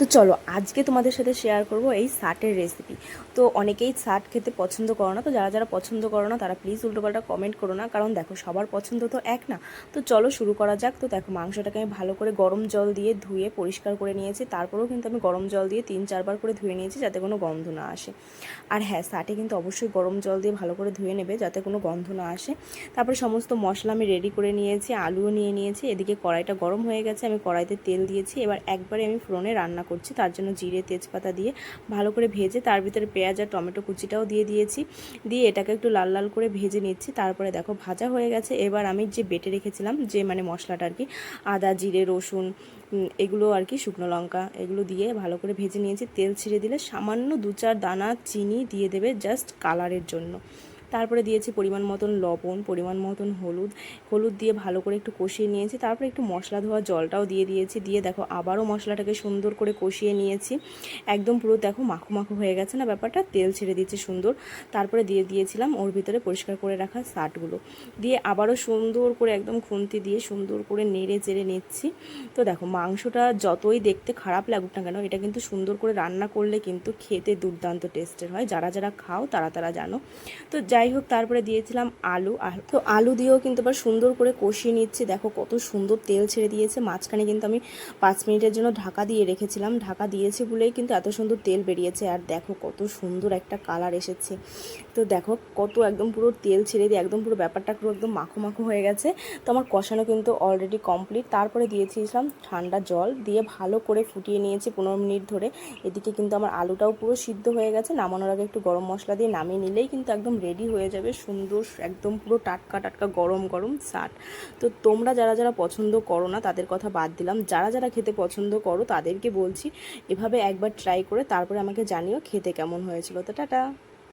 তো চলো, আজকে তোমাদের সাথে শেয়ার করব এই শার্টের রেসিপি তো অনেকেই শার্ট খেতে পছন্দ করো না, তো যারা যারা পছন্দ করো না, তারা প্লিজ উল্টোপাল্টা কমেন্ট করো না, কারণ দেখো সবার পছন্দ তো এক না। তো চলো শুরু করা যাক। তো দেখো মাংসটাকে আমি ভালো করে গরম জল দিয়ে ধুয়ে পরিষ্কার করে নিয়েছি। তারপরেও কিন্তু আমি গরম জল দিয়ে তিন চারবার করে ধুয়ে নিয়েছি যাতে কোনো গন্ধ না আসে। আর হ্যাঁ শার্টে কিন্তু অবশ্যই গরম জল দিয়ে ভালো করে ধুয়ে নেবে যাতে কোনো গন্ধ না আসে। তারপরে সমস্ত মশলা আমি রেডি করে নিয়েছি, আলুও নিয়ে নিয়েছি। এদিকে কড়াইটা গরম হয়ে গেছে, আমি কড়াইতে তেল দিয়েছি। এবার একবারে আমি ফোড়নে রান্না করছি, তার জন্য জিরে, তেজপাতা দিয়ে ভালো করে ভেজে তার ভিতরে পেঁয়াজ আর টমেটো কুচিটাও দিয়ে দিয়েছি। দিয়ে এটাকে একটু লাল লাল করে ভেজে নিচ্ছি, তারপরে দেখো ভাজা হয়ে গেছে। এবার আমি যে বেটে রেখেছিলাম, যে মানে মশলাটা আর কি, আদা, জিরে, রসুন এগুলো আর কি, শুকনো লঙ্কা, এগুলো দিয়ে ভালো করে ভেজে নিয়েছি। তেল ছিঁড়ে দিলে সামান্য দু চার দানা চিনি দিয়ে দেবে জাস্ট কালারের জন্য। তারপরে দিয়েছি পরিমাণ মতন লবণ, পরিমাণ মতন হলুদ। হলুদ দিয়ে ভালো করে একটু কষিয়ে নিয়েছি। তারপরে একটু মশলা ধোয়া জলটাও দিয়ে দিয়েছি। দিয়ে দেখো, আবারও মশলাটাকে সুন্দর করে কষিয়ে নিয়েছি। একদম পুরো দেখো মাখো মাখো হয়ে গেছে না ব্যাপারটা? তেল ছেড়ে দিয়েছে সুন্দর। তারপরে দিয়ে দিয়েছিলাম ওর ভিতরে পরিষ্কার করে রাখা শার্টগুলো দিয়ে আবারও সুন্দর করে একদম খুন্তি দিয়ে সুন্দর করে নেড়ে চেড়ে নিচ্ছি। তো দেখো, মাংসটা যতই দেখতে খারাপ লাগুক না কেন, এটা কিন্তু সুন্দর করে রান্না করলে কিন্তু খেতে দুর্দান্ত টেস্টের হয়। যারা যারা খাও, তারা তারা জানো। তো যাই হোক, তারপরে দিয়েছিলাম আলু। আর তো আলু দিয়েও কিন্তু আবার সুন্দর করে কষিয়ে নিচ্ছি। দেখো কত সুন্দর তেল ছেড়ে দিয়েছে। মাঝখানে কিন্তু আমি পাঁচ মিনিটের জন্য ঢাকা দিয়ে রেখেছিলাম। ঢাকা দিয়েছি বলেই কিন্তু এত সুন্দর তেল বেরিয়েছে। আর দেখো কত সুন্দর একটা কালার এসেছে। তো দেখো কত একদম পুরো তেল ছেড়ে দিয়ে, একদম পুরো ব্যাপারটা পুরো একদম মাখো মাখো হয়ে গেছে। তো আমার কষানো কিন্তু অলরেডি কমপ্লিট তারপরে দিয়েছিলাম ঠান্ডা জল। দিয়ে ভালো করে ফুটিয়ে নিয়েছি পনেরো মিনিট ধরে। এদিকে কিন্তু আমার আলুটাও পুরো সিদ্ধ হয়ে গেছে। নামানোর আগে একটু গরম মশলা দিয়ে নামিয়ে নিলেই কিন্তু একদম রেডি হয়ে যাবে সুন্দর, একদম পুরো টাটকা টাটকা, গরম গরম শার্ট তো তোমরা যারা যারা পছন্দ করো না, তাদের কথা বাদ দিলাম। যারা যারা খেতে পছন্দ করো, তাদেরকে বলছি, এভাবে একবার ট্রাই করে তারপরে আমাকে জানিও খেতে কেমন হয়েছিল। তো টাটা!